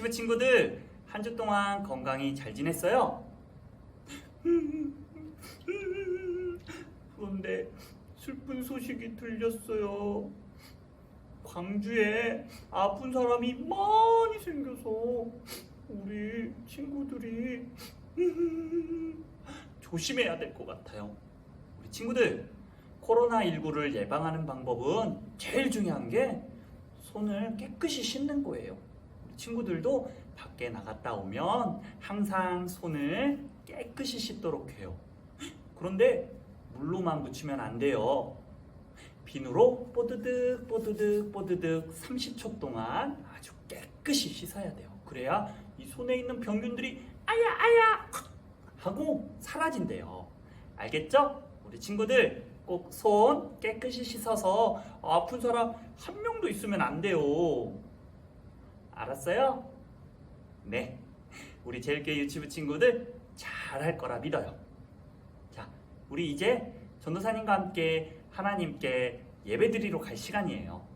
유치부 친구들 한 주 동안 건강히 잘 지냈어요? 그런데 슬픈 소식이 들렸어요. 광주에 아픈 사람이 많이 생겨서 우리 친구들이 조심해야 될 것 같아요. 우리 친구들 코로나19를 예방하는 방법은 제일 중요한 게 손을 깨끗이 씻는 거예요. 친구들도 밖에 나갔다 오면 항상 손을 깨끗이 씻도록 해요. 그런데 물로만 묻히면 안 돼요. 비누로 뽀드득 뽀드득 뽀드득 30초 동안 아주 깨끗이 씻어야 돼요. 그래야 이 손에 있는 병균들이 아야 아야 하고 사라진대요. 알겠죠? 우리 친구들 꼭 손 깨끗이 씻어서 아픈 사람 한 명도 있으면 안 돼요. 알았어요? 네. 우리 제일교회 유치부 친구들 잘할 거라 믿어요. 자, 우리 이제 전도사님과 함께 하나님께 예배드리러 갈 시간이에요.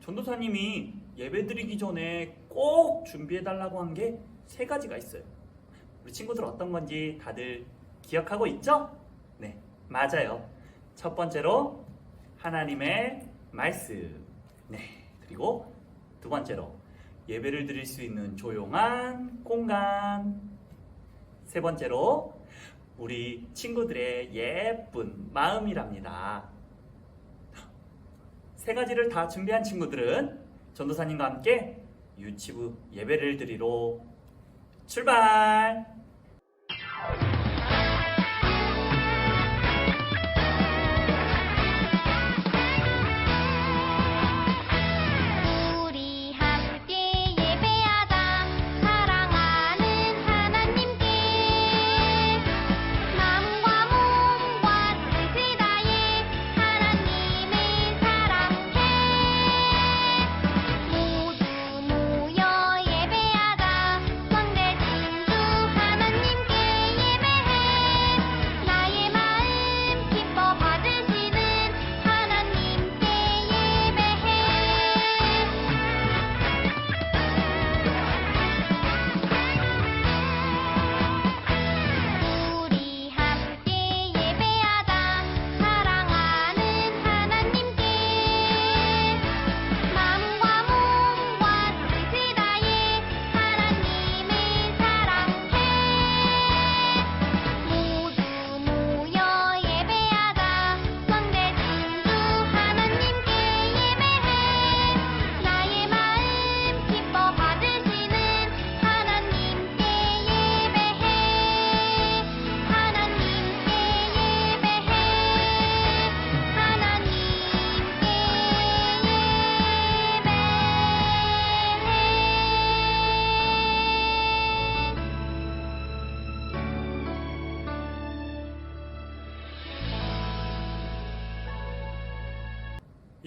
전도사님이 예배드리기 전에 꼭 준비해달라고 한 게 세 가지가 있어요. 우리 친구들 어떤 건지 다들 기억하고 있죠? 네, 맞아요. 첫 번째로 하나님의 말씀. 네, 그리고 두 번째로 예배를 드릴 수 있는 조용한 공간. 세 번째로 우리 친구들의 예쁜 마음이랍니다. 세 가지를 다 준비한 친구들은 전도사님과 함께 유치부 예배를 드리러 출발!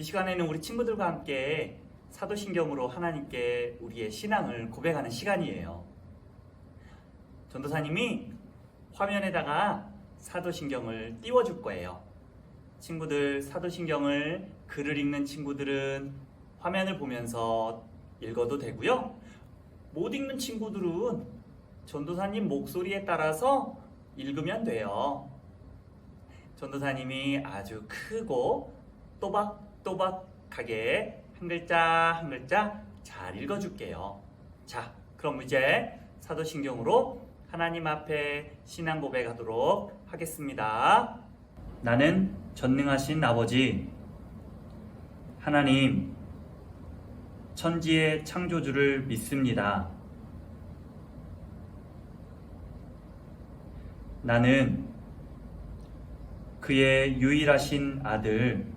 이 시간에는 우리 친구들과 함께 사도신경으로 하나님께 우리의 신앙을 고백하는 시간이에요. 전도사님이 화면에다가 사도신경을 띄워줄 거예요. 친구들 사도신경을 글을 읽는 친구들은 화면을 보면서 읽어도 되고요. 못 읽는 친구들은 전도사님 목소리에 따라서 읽으면 돼요. 전도사님이 아주 크고 또박 또박하게 한 글자 한 글자 잘 읽어줄게요. 자, 그럼 이제 사도신경으로 하나님 앞에 신앙 고백하도록 하겠습니다. 나는 전능하신 아버지 하나님 천지의 창조주를 믿습니다. 나는 그의 유일하신 아들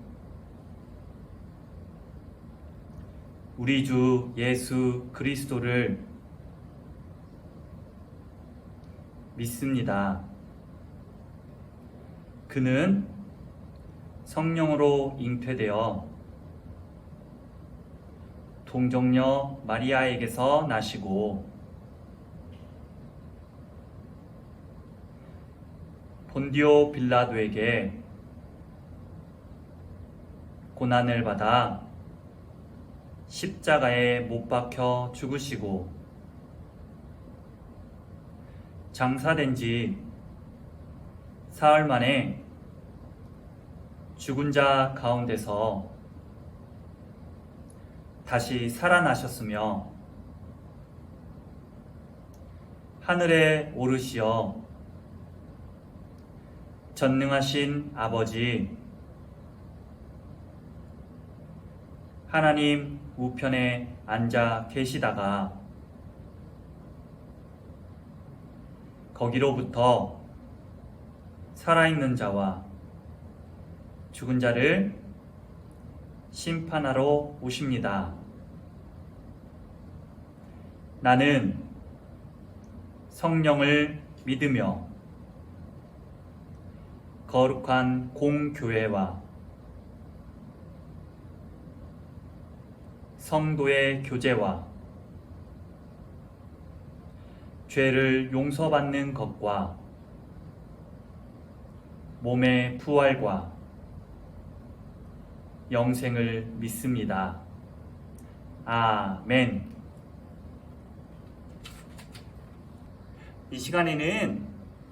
우리 주 예수 그리스도를 믿습니다. 그는 성령으로 잉태되어 동정녀 마리아에게서 나시고 본디오 빌라도에게 고난을 받아 십자가에 못 박혀 죽으시고 장사된 지 사흘 만에 죽은 자 가운데서 다시 살아나셨으며 하늘에 오르시어 전능하신 아버지 하나님 우편에 앉아 계시다가 거기로부터 살아있는 자와 죽은 자를 심판하러 오십니다. 나는 성령을 믿으며 거룩한 공교회와 성도의 교제와 죄를 용서받는 것과 몸의 부활과 영생을 믿습니다. 아멘. 이 시간에는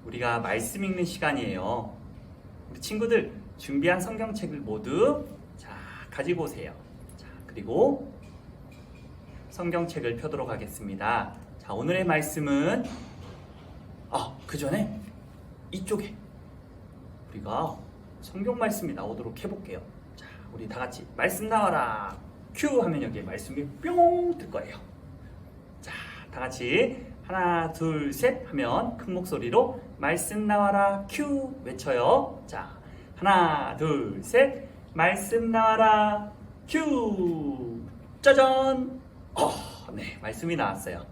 우리가 말씀 읽는 시간이에요. 우리 친구들 준비한 성경책을 모두 자 가지고 오세요. 자 그리고 성경책을 펴도록 하겠습니다. 자 오늘의 말씀은 아 그 전에 이쪽에 우리가 성경 말씀이 나오도록 해볼게요. 자 우리 다 같이 말씀 나와라 큐 하면 여기에 말씀이 뿅 뜰 거예요. 자 다 같이 하나 둘 셋 하면 큰 목소리로 말씀 나와라 큐 외쳐요. 자 하나 둘 셋 말씀 나와라 큐 짜잔 어, 네 말씀이 나왔어요.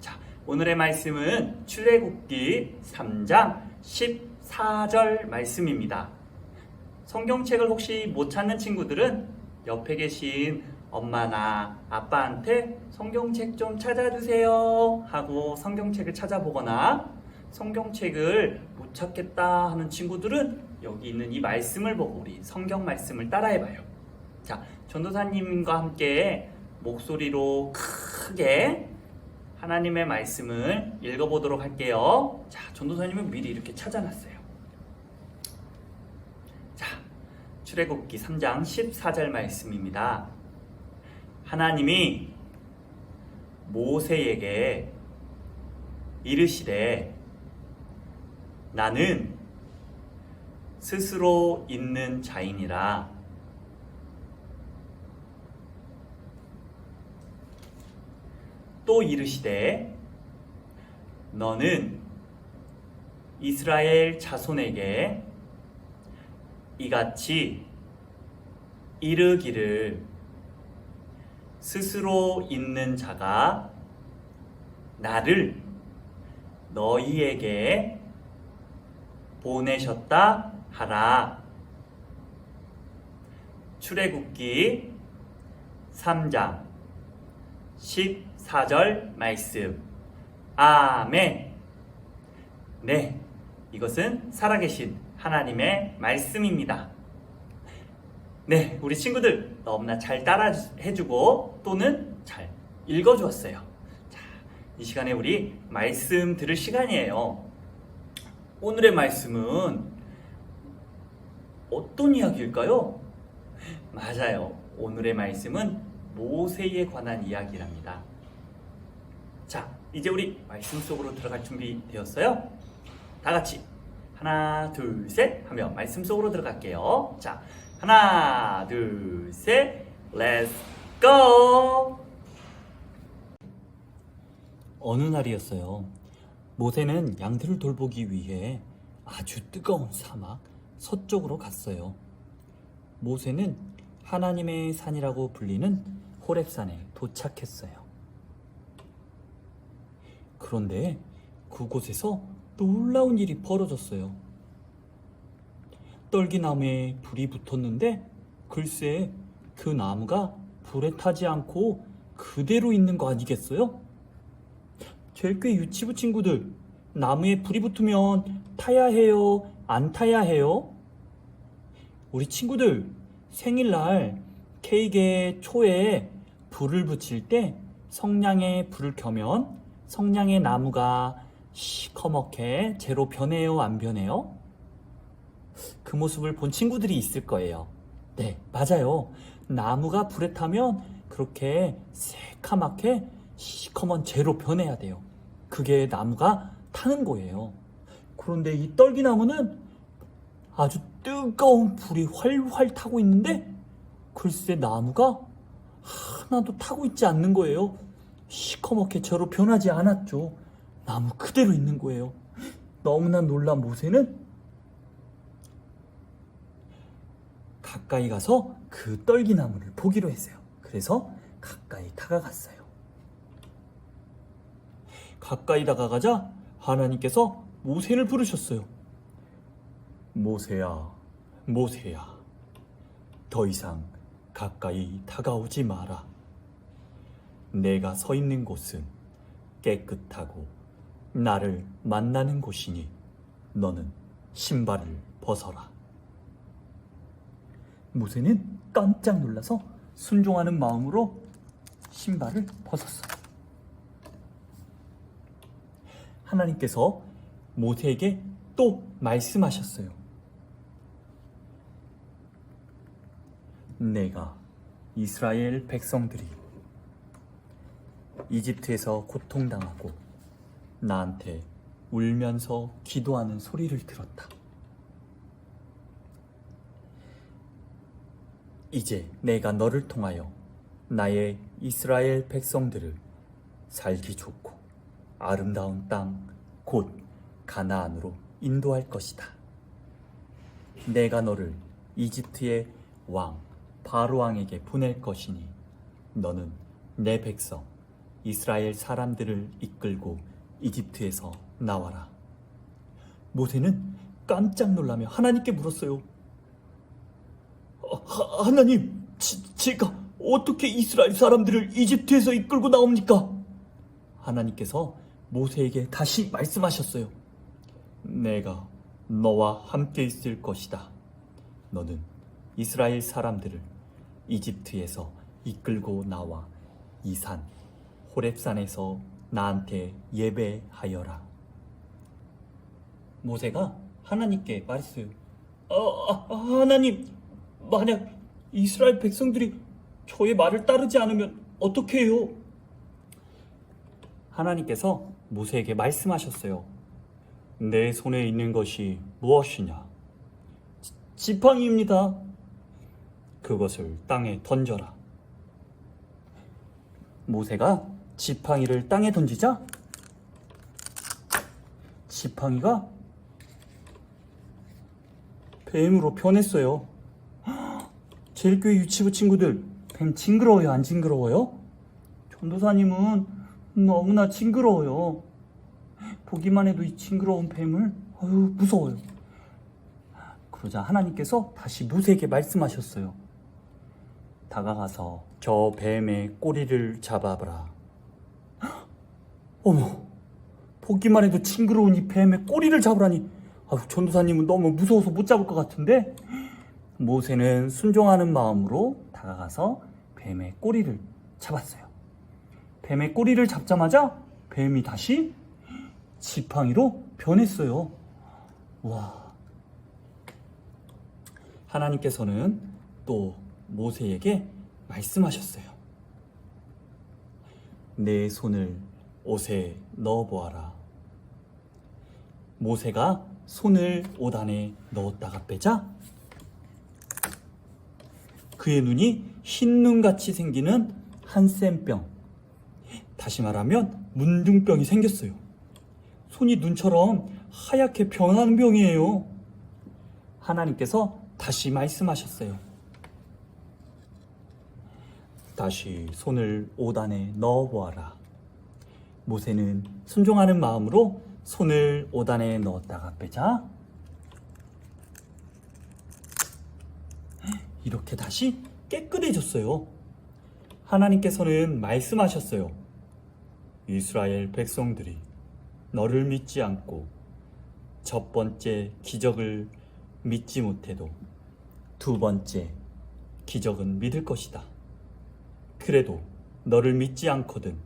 자 오늘의 말씀은 출애굽기 3장 14절 말씀입니다. 성경책을 혹시 못 찾는 친구들은 옆에 계신 엄마나 아빠한테 성경책 좀 찾아주세요 하고 성경책을 찾아보거나 성경책을 못 찾겠다 하는 친구들은 여기 있는 이 말씀을 보고 우리 성경 말씀을 따라해봐요. 자, 전도사님과 함께 목소리로 크게 하나님의 말씀을 읽어보도록 할게요. 자, 전도사님은 미리 이렇게 찾아놨어요. 자, 출애굽기 3장 14절 말씀입니다. 하나님이 모세에게 이르시되 나는 스스로 있는 자이니라 또 이르시되 너는 이스라엘 자손에게 이같이 이르기를 스스로 있는 자가 나를 너희에게 보내셨다 하라. 출애굽기 3장 14절 말씀. 아멘. 네. 이것은 살아계신 하나님의 말씀입니다. 네, 우리 친구들 너무나 잘 따라 해주고 또는 잘 읽어주었어요. 자, 이 시간에 우리 말씀 들을 시간이에요. 오늘의 말씀은 어떤 이야기일까요? 맞아요. 오늘의 말씀은 모세에 관한 이야기랍니다. 자, 이제 우리 말씀 속으로 들어갈 준비 되었어요? 다 같이 하나, 둘, 셋 하면 말씀 속으로 들어갈게요. 자, 하나, 둘, 셋, 렛츠 고! 어느 날이었어요. 모세는 양들을 돌보기 위해 아주 뜨거운 사막 서쪽으로 갔어요. 모세는 하나님의 산이라고 불리는 호렙산에 도착했어요. 그런데 그곳에서 놀라운 일이 벌어졌어요. 떨기나무에 불이 붙었는데 글쎄 그 나무가 불에 타지 않고 그대로 있는 거 아니겠어요? 제꽤 유치부 친구들 나무에 불이 붙으면 타야 해요? 안 타야 해요? 우리 친구들 생일날 케이크에 초에 불을 붙일 때 성냥에 불을 켜면 성냥의 나무가 시커멓게 제로 변해요, 안 변해요? 그 모습을 본 친구들이 있을 거예요. 네, 맞아요. 나무가 불에 타면 그렇게 새카맣게 시커먼 재로 변해야 돼요. 그게 나무가 타는 거예요. 그런데 이 떨기나무는 아주 뜨거운 불이 활활 타고 있는데 글쎄 나무가 하나도 타고 있지 않는 거예요. 시커멓게 저로 변하지 않았죠. 나무 그대로 있는 거예요. 너무나 놀란 모세는 가까이 가서 그 떨기나무를 보기로 했어요. 그래서 가까이 다가갔어요. 가까이 다가가자 하나님께서 모세를 부르셨어요. 모세야, 모세야, 더 이상 가까이 다가오지 마라. 내가 서 있는 곳은 깨끗하고 나를 만나는 곳이니 너는 신발을 벗어라. 모세는 깜짝 놀라서 순종하는 마음으로 신발을 벗었어요. 하나님께서 모세에게 또 말씀하셨어요. 내가 이스라엘 백성들이 이집트에서 고통당하고 나한테 울면서 기도하는 소리를 들었다. 이제 내가 너를 통하여 나의 이스라엘 백성들을 살기 좋고 아름다운 땅, 곧 가나안으로 인도할 것이다. 내가 너를 이집트의 왕 바로 왕에게 보낼 것이니 너는 내 백성 이스라엘 사람들을 이끌고 이집트에서 나와라. 모세는 깜짝 놀라며 하나님께 물었어요. 어, 하, 하나님, 지, 제가 어떻게 이스라엘 사람들을 이집트에서 이끌고 나옵니까? 하나님께서 모세에게 다시 말씀하셨어요. 내가 너와 함께 있을 것이다. 너는 이스라엘 사람들을 이집트에서 이끌고 나와 이 산, 호렙산에서 나한테 예배하여라. 모세가 하나님께 말했어요. 아, 아, 하나님, 만약 이스라엘 백성들이 저의 말을 따르지 않으면 어떻게 해요? 하나님께서 모세에게 말씀하셨어요. 내 손에 있는 것이 무엇이냐? 지- 지팡이입니다. 그것을 땅에 던져라. 모세가 지팡이를 땅에 던지자 지팡이가 뱀으로 변했어요. 제일교회 유치부 친구들, 뱀 징그러워요? 안 징그러워요? 전도사님은 너무나 징그러워요. 보기만 해도 이 징그러운 뱀을 아유 무서워요. 그러자 하나님께서 다시 모세에게 말씀하셨어요. 다가가서 저 뱀의 꼬리를 잡아봐라. 어머, 보기만 해도 징그러운 이 뱀의 꼬리를 잡으라니. 아유, 전도사님은 너무 무서워서 못 잡을 것 같은데. 모세는 순종하는 마음으로 다가가서 뱀의 꼬리를 잡았어요. 뱀의 꼬리를 잡자마자 뱀이 다시 지팡이로 변했어요. 와. 하나님께서는 또 모세에게 말씀하셨어요. 내 손을 옷에 넣어 보아라. 모세가 손을 옷 안에 넣었다가 빼자 그의 눈이 흰 눈같이 생기는 한센병. 다시 말하면 문둥병이 생겼어요. 손이 눈처럼 하얗게 변하는 병이에요. 하나님께서 다시 말씀하셨어요. 다시 손을 옷 안에 넣어 보아라. 모세는 순종하는 마음으로 손을 옷 안에 넣었다가 빼자 이렇게 다시 깨끗해졌어요. 하나님께서는 말씀하셨어요. 이스라엘 백성들이 너를 믿지 않고 첫 번째 기적을 믿지 못해도 두 번째 기적은 믿을 것이다. 그래도 너를 믿지 않거든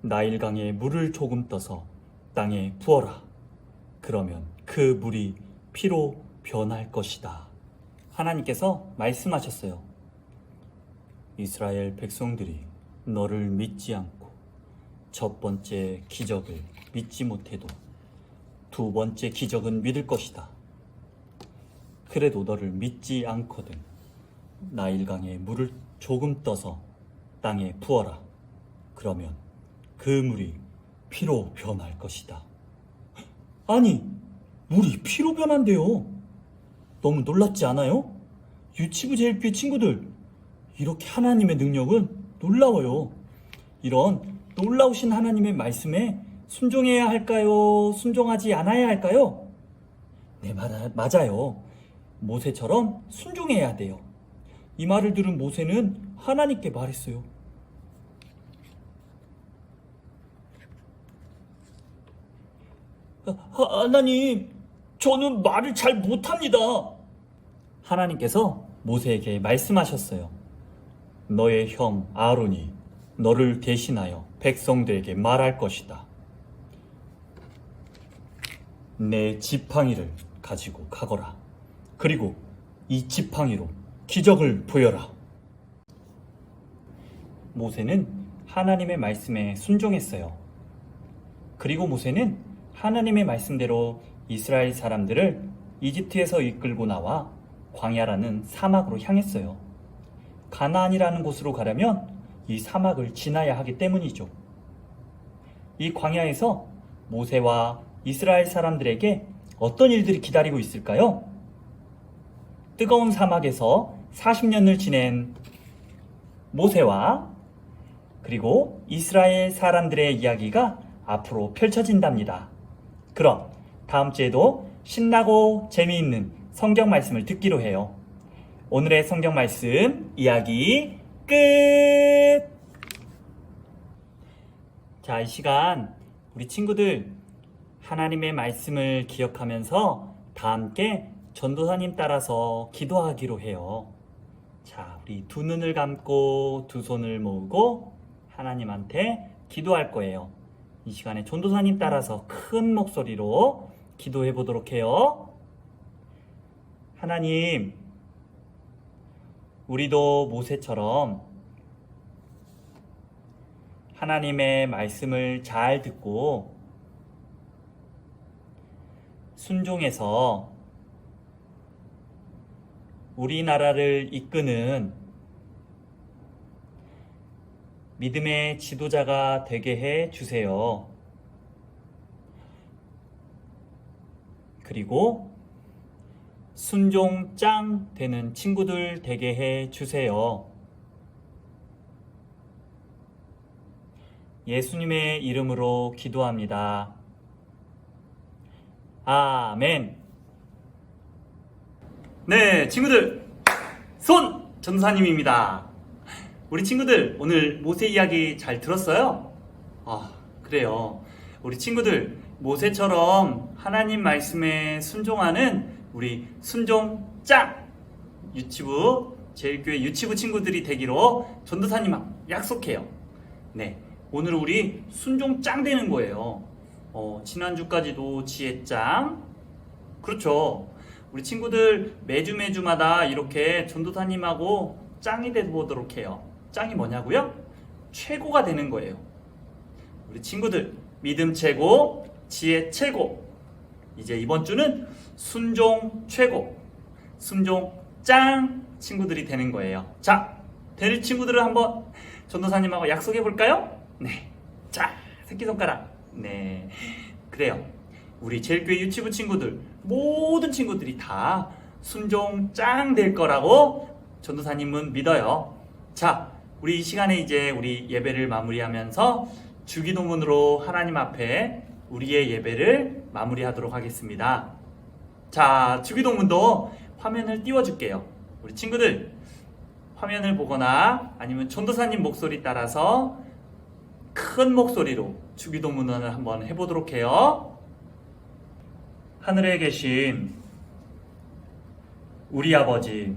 나일강에 물을 조금 떠서 땅에 부어라. 그러면 그 물이 피로 변할 것이다. 하나님께서 말씀하셨어요. 이스라엘 백성들이 너를 믿지 않고 첫 번째 기적을 믿지 못해도 두 번째 기적은 믿을 것이다. 그래도 너를 믿지 않거든. 나일강에 물을 조금 떠서 땅에 부어라. 그러면 그 물이 피로 변할 것이다. 아니, 물이 피로 변한대요. 너무 놀랍지 않아요? 유치부 제일교회 친구들, 이렇게 하나님의 능력은 놀라워요. 이런 놀라우신 하나님의 말씀에 순종해야 할까요? 순종하지 않아야 할까요? 네, 맞아, 맞아요. 모세처럼 순종해야 돼요. 이 말을 들은 모세는 하나님께 말했어요. 하- 하나님, 저는 말을 잘 못합니다. 하나님께서 모세에게 말씀하셨어요. 너의 형 아론이 너를 대신하여 백성들에게 말할 것이다. 내 지팡이를 가지고 가거라. 그리고 이 지팡이로 기적을 보여라. 모세는 하나님의 말씀에 순종했어요. 그리고 모세는 하나님의 말씀대로 이스라엘 사람들을 이집트에서 이끌고 나와 광야라는 사막으로 향했어요. 가나안이라는 곳으로 가려면 이 사막을 지나야 하기 때문이죠. 이 광야에서 모세와 이스라엘 사람들에게 어떤 일들이 기다리고 있을까요? 뜨거운 사막에서 40년을 지낸 모세와 그리고 이스라엘 사람들의 이야기가 앞으로 펼쳐진답니다. 그럼 다음 주에도 신나고 재미있는 성경 말씀을 듣기로 해요. 오늘의 성경 말씀 이야기 끝! 자, 이 시간 우리 친구들 하나님의 말씀을 기억하면서 다 함께 전도사님 따라서 기도하기로 해요. 자, 우리 두 눈을 감고 두 손을 모으고 하나님한테 기도할 거예요. 이 시간에 전도사님 따라서 큰 목소리로 기도해 보도록 해요. 하나님, 우리도 모세처럼 하나님의 말씀을 잘 듣고 순종해서 우리나라를 이끄는 믿음의 지도자가 되게 해 주세요. 그리고 순종 짱 되는 친구들 되게 해 주세요. 예수님의 이름으로 기도합니다. 아멘. 네, 친구들. 손 전사님입니다. 우리 친구들 오늘 모세 이야기 잘 들었어요? 아, 그래요. 우리 친구들 모세처럼 하나님 말씀에 순종하는 우리 순종 짱 유치부 제일교회 유치부 친구들이 되기로 전도사님 약속해요. 네, 오늘 우리 순종 짱 되는 거예요. 어, 지난주까지도 지혜 짱. 그렇죠. 우리 친구들 매주 매주마다 이렇게 전도사님하고 짱이 돼 보도록 해요. 짱이 뭐냐고요? 최고가 되는 거예요. 우리 친구들 믿음 최고, 지혜 최고. 이제 이번 주는 순종 최고, 순종 짱 친구들이 되는 거예요. 자, 될 친구들을 한번 전도사님하고 약속해 볼까요? 네. 자, 새끼손가락. 네. 그래요. 우리 제일교회 유치부 친구들, 모든 친구들이 다 순종 짱 될 거라고 전도사님은 믿어요. 자, 우리 이 시간에 이제 우리 예배를 마무리하면서 주기도문으로 하나님 앞에 우리의 예배를 마무리하도록 하겠습니다. 자, 주기도문도 화면을 띄워줄게요. 우리 친구들, 화면을 보거나 아니면 전도사님 목소리 따라서 큰 목소리로 주기도문을 한번 해보도록 해요. 하늘에 계신 우리 아버지,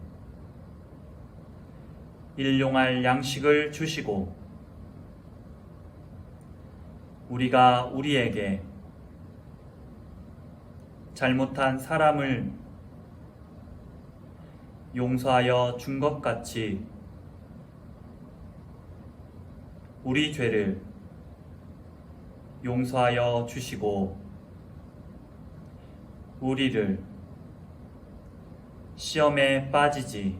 일용할 양식을 주시고 우리가 우리에게 잘못한 사람을 용서하여 준 것 같이 우리 죄를 용서하여 주시고 우리를 시험에 빠지지